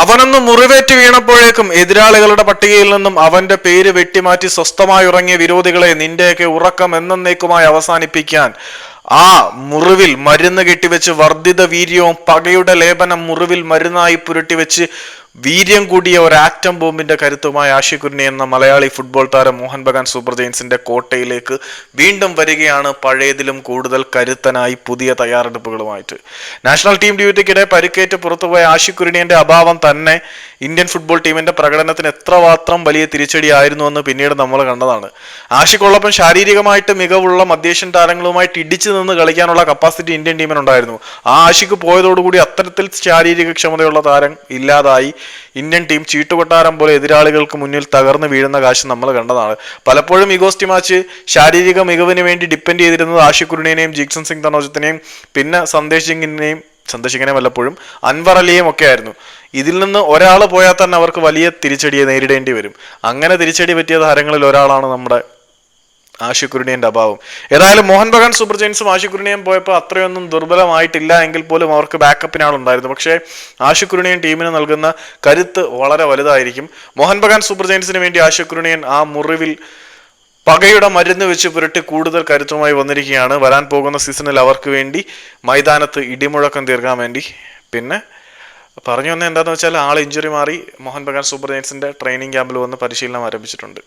അവനൊന്ന് മുറിവേറ്റ് വീണപ്പോഴേക്കും എതിരാളികളുടെ പട്ടികയിൽ നിന്നും അവന്റെ പേര് വെട്ടിമാറ്റി സ്വസ്ഥമായി ഉറങ്ങിയ വിരോധികളെ നിന്റെയൊക്കെ ഉറക്കം എന്നേക്കുമായി അവസാനിപ്പിക്കാൻ ആ മുറിവിൽ മരുന്ന് കെട്ടിവെച്ച് വർദ്ധിത വീര്യവും പകയുടെ ലേപനം മുറിവിൽ മരുന്നായി പുരട്ടിവെച്ച് വീര്യം കൂടിയ ഒരു ആറ്റം ബോംബിന്റെ കരുത്തുമായി ആഷിഖുരിനെ എന്ന മലയാളി ഫുട്ബോൾ താരം മോഹൻ ബഗാൻ സൂപ്പർ ജെയിൻസിന്റെ കോട്ടയിലേക്ക് വീണ്ടും വരികയാണ് പഴയതിലും കൂടുതൽ കരുത്തനായി പുതിയ തയ്യാറെടുപ്പുകളുമായിട്ട്. നാഷണൽ ടീം ഡ്യൂട്ടിക്കിടെ പരിക്കേറ്റ് പുറത്തുപോയ ആഷിഖുരിനിയന്റെ അഭാവം തന്നെ ഇന്ത്യൻ ഫുട്ബോൾ ടീമിന്റെ പ്രകടനത്തിന് എത്രമാത്രം വലിയ തിരിച്ചടിയായിരുന്നു എന്ന് പിന്നീട് നമ്മൾ കണ്ടതാണ്. ആഷിഖുള്ളപ്പം ശാരീരികമായിട്ട് മികവുള്ള മധ്യേഷ്യൻ താരങ്ങളുമായിട്ട് ഇടിച്ചു നിന്ന് കളിക്കാനുള്ള കപ്പാസിറ്റി ഇന്ത്യൻ ടീമിനുണ്ടായിരുന്നു. ആ ആഷിക്ക് പോയതോടുകൂടി അത്തരത്തിൽ ശാരീരിക ക്ഷമതയുള്ള താരം ഇല്ലാതായി. ഇന്ത്യൻ ടീം ചീട്ടുകൊട്ടാരം പോലെ എതിരാളികൾക്ക് മുന്നിൽ തകർന്നു വീഴുന്ന കാശ് നമ്മൾ കണ്ടതാണ്. പലപ്പോഴും ഇഗോസ്റ്റി മാച്ച് ശാരീരിക മികവിന് വേണ്ടി ഡിപ്പെൻഡ് ചെയ്തിരുന്നത് ആഷിഖുറിനെയും ജീക്സൺ സിംഗ് തനോജത്തിനെയും പിന്നെ സന്ദേശ് സിംഗിനെയും സന്ദേശ് വല്ലപ്പോഴും അൻവർ അലിയും ഒക്കെ ആയിരുന്നു. ഇതിൽ നിന്ന് ഒരാൾ പോയാൽ തന്നെ അവർക്ക് വലിയ തിരിച്ചടിയെ നേരിടേണ്ടി വരും. അങ്ങനെ തിരിച്ചടി പറ്റിയ താരങ്ങളിൽ ഒരാളാണ് നമ്മുടെ ആശുക്കുരുണിയന്റെ അഭാവം. ഏതായാലും മോഹൻ ബഗാൻ സൂപ്പർ ജെയിൻസും ആശുക്കുരുണിയൻ പോയപ്പോൾ അത്രയൊന്നും ദുർബലമായിട്ടില്ല എങ്കിൽ പോലും അവർക്ക് ബാക്കപ്പിനാളുണ്ടായിരുന്നു പക്ഷേ ആശുക്കുരുണിയൻ ടീമിന് നൽകുന്ന കരുത്ത് വളരെ വലുതായിരിക്കും. മോഹൻ ബഗാൻ സൂപ്പർ ജെയിൻസിന് വേണ്ടി ആശുക്കുരുണിയൻ ആ മുറിവിൽ പകയുടെ മരുന്ന് വെച്ച് പുരട്ടി കൂടുതൽ കരുത്തുമായി വന്നിരിക്കുകയാണ്. വരാൻ പോകുന്ന സീസണിൽ അവർക്ക് വേണ്ടി മൈതാനത്ത് ഇടിമുഴക്കം തീർക്കാൻ വേണ്ടി. പിന്നെ പറഞ്ഞു വന്നത് എന്താണെന്ന് വെച്ചാൽ ആൾ ഇഞ്ചുറി മാറി. മോഹൻ ബഗാൻ സൂപ്പർ ജയൻസിന്റെ ട്രെയിനിങ് ക്യാമ്പിൽ വന്ന് പരിശീലനം ആരംഭിച്ചിട്ടുണ്ട്.